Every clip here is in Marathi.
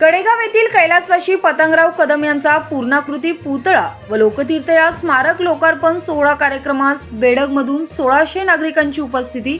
कडेगाव येथील कैलासवाशी पतंगराव कदम यांचा पूर्णाकृती पुतळा व लोकतीर्थ या स्मारक लोकार्पण सोहळा कार्यक्रमास बेडगमधून सोळाशे नागरिकांची उपस्थिती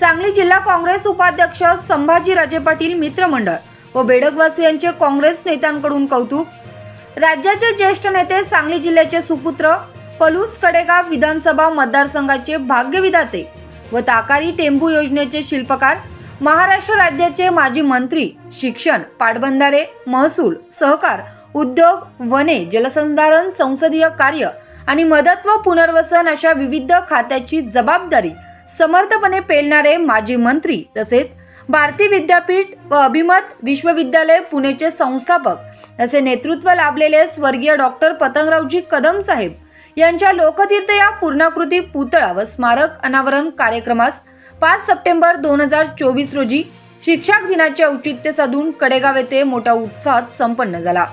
सांगली जिल्हा काँग्रेस उपाध्यक्ष संभाजीराजे पाटील मित्रमंडळ व बेडगवासियांचे काँग्रेस नेत्यांकडून कौतुक राज्याचे ज्येष्ठ नेते सांगली जिल्ह्याचे सुपुत्र पलूस कडेगाव विधानसभा मतदारसंघाचे भाग्यविधाते व ताकारी टेंबू योजनेचे शिल्पकार महाराष्ट्र राज्याचे माजी मंत्री शिक्षण पाटबंधारे महसूल सहकार उद्योग वने जलसंधारण संसदीय कार्य आणि मदत व पुनर्वसन अशा विविध खात्याची जबाबदारी समर्थपणे पेलणारे माजी मंत्री तसेच भारती विद्यापीठ व अभिमत विश्वविद्यालय पुणेचे संस्थापक असे नेतृत्व लाभलेले स्वर्गीय डॉक्टर पतंगरावजी कदम साहेब यांच्या लोकतीर्थ या पूर्णाकृती पुतळा व स्मारक अनावरण कार्यक्रमास पाच सप्टेंबर दोन हजार चोवीस रोजी शिक्षक दिनाचे औचित्य साधून कडेगाव येथे मोठ्या उत्साहात संपन्न झाला.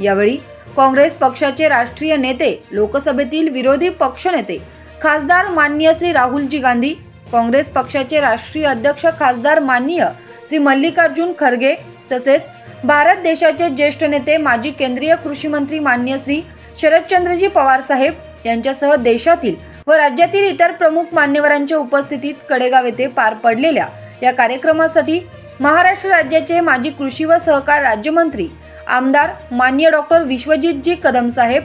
यावेळी काँग्रेस पक्षाचे राष्ट्रीय नेते लोकसभेतील विरोधी पक्षनेते खासदार माननीय श्री राहुलजी गांधी काँग्रेस पक्षाचे राष्ट्रीय अध्यक्ष खासदार माननीय श्री मल्लिकार्जुन खरगे तसेच भारत देशाचे ज्येष्ठ नेते माजी केंद्रीय कृषी मंत्री माननीय श्री शरदचंद्रजी पवार साहेब यांच्यासह देशातील व राज्यातील इतर प्रमुख मान्यवरांच्या उपस्थितीत कडेगाव येथे पार पडलेल्या या कार्यक्रमासाठी महाराष्ट्र राज्याचे माजी कृषी व सहकार राज्यमंत्री आमदार मान्य डॉक्टर विश्वजितजी कदम साहेब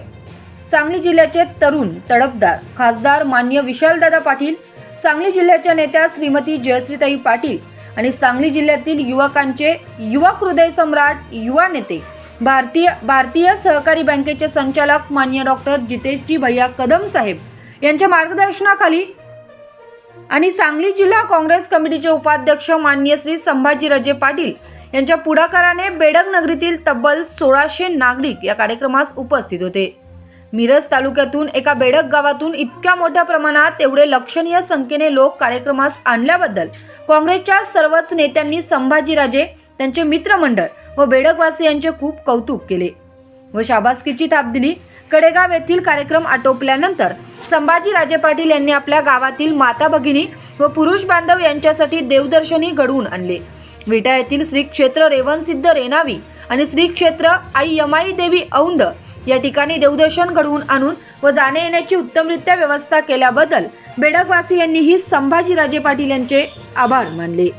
सांगली जिल्ह्याचे तरुण तडफदार खासदार मान्य विशालदादा पाटील सांगली जिल्ह्याच्या नेत्या श्रीमती जयश्रीताई पाटील आणि सांगली जिल्ह्यातील युवकांचे युवक हृदय सम्राट युवा नेते भारतीय भारतीय सहकारी बँकेचे संचालक मान्य डॉक्टर जितेशजी भैया कदम साहेब. यांच्या मार्गदर्शनाखाली आणि सांगली जिल्हा काँग्रेस कमिटीचे उपाध्यक्ष मान्य श्री संभाजीराजे पाटील यांच्या पुढाकाराने बेडग नगरीतील तब्बल सोळाशे नागरिक या कार्यक्रमास उपस्थित होते. मिरज तालुक्यातून एका बेडक गावातून इतक्या मोठ्या प्रमाणात एवढे लक्षणीय संख्येने लोक कार्यक्रमास आणल्याबद्दल काँग्रेसच्या सर्वच नेत्यांनी संभाजीराजे त्यांचे मित्रमंडळ व बेडकवासी यांचे खूप कौतुक केले व शाबासकीची थाप दिली. कडेगाव येथील कार्यक्रम आटोपल्यानंतर संभाजी राजे पाटील यांनी आपल्या गावातील माता भगिनी व पुरुष बांधव यांच्यासाठी देवदर्शनी घडवून आणले. विटा येथील श्री क्षेत्र रेवणसिद्ध रेणावी आणि श्री क्षेत्र आई यमाई देवी औंद या ठिकाणी देवदर्शन घडवून आणून व जाणे येण्याची उत्तमरित्या व्यवस्था केल्याबद्दल बेडकवासी यांनीही संभाजीराजे पाटील यांचे आभार मानले.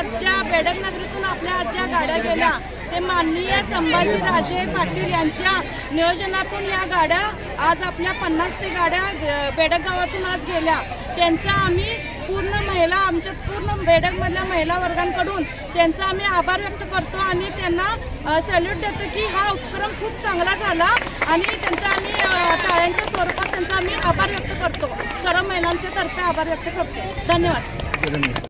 आजच्या बेडकनगरीतून आपल्या आज ज्या गाड्या गेल्या ते माननीय संभाजीराजे पाटील यांच्या नियोजनातून या गाड्या आज आपल्या पन्नास ते गाड्या बेडकगावातून बेडक गावातून आज गेल्या. त्यांचा आम्ही पूर्ण महिला आमच्या पूर्ण बेडकमधल्या महिला वर्गांकडून त्यांचा आम्ही आभार व्यक्त करतो आणि त्यांना सॅल्यूट देतो की हा उपक्रम खूप चांगला झाला आणि त्यांचा आम्ही टाळ्यांच्या स्वरूपात त्यांचा आम्ही आभार व्यक्त करतो. सर्व महिलांच्या तर्फे आभार व्यक्त करतो. धन्यवाद.